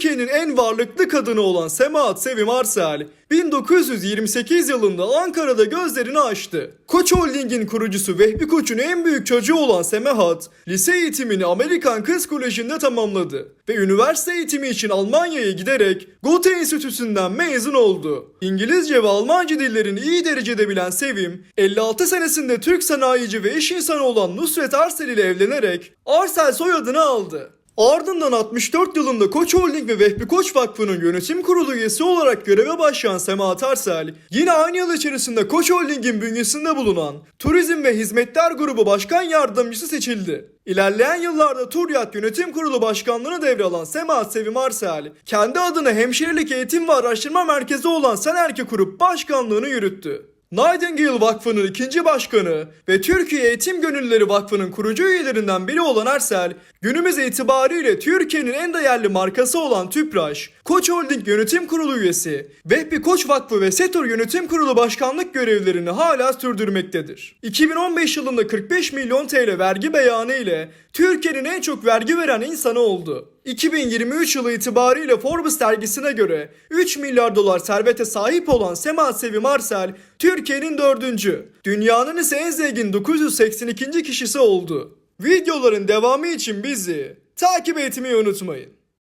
Türkiye'nin en varlıklı kadını olan Semahat Sevim Arsel 1928 yılında Ankara'da gözlerini açtı. Koç Holding'in kurucusu Vehbi Koç'un en büyük çocuğu olan Semahat, lise eğitimini Amerikan Kız Koleji'nde tamamladı ve üniversite eğitimi için Almanya'ya giderek Goethe Enstitüsü'nden mezun oldu. İngilizce ve Almanca dillerini iyi derecede bilen Sevim, 56 senesinde Türk sanayici ve iş insanı olan Nusret Arsel ile evlenerek Arsel soyadını aldı. Ardından 64 yılında Koç Holding ve Vehbi Koç Vakfı'nın yönetim kurulu üyesi olarak göreve başlayan Semahat Arsel, yine aynı yıl içerisinde Koç Holding'in bünyesinde bulunan Turizm ve Hizmetler Grubu Başkan Yardımcısı seçildi. İlerleyen yıllarda Turyat Yönetim Kurulu Başkanlığını devralan Semahat Sevim Arsel, kendi adına hemşirelik eğitim ve araştırma merkezi olan Senerke Kurup Başkanlığını yürüttü. Nightingale Vakfı'nın ikinci başkanı ve Türkiye Eğitim Gönüllüleri Vakfı'nın kurucu üyelerinden biri olan Ersel, günümüz itibariyle Türkiye'nin en değerli markası olan Tüpraş, Koç Holding Yönetim Kurulu üyesi, Vehbi Koç Vakfı ve Setor Yönetim Kurulu başkanlık görevlerini hala sürdürmektedir. 2015 yılında 45 milyon TL vergi beyanı ile Türkiye'nin en çok vergi veren insanı oldu. 2023 yılı itibariyle Forbes dergisine göre 3 milyar dolar servete sahip olan Semahat Sevim Arsel Türkiye'nin dördüncü, dünyanın ise en zengin 982. kişisi oldu. Videoların devamı için bizi takip etmeyi unutmayın.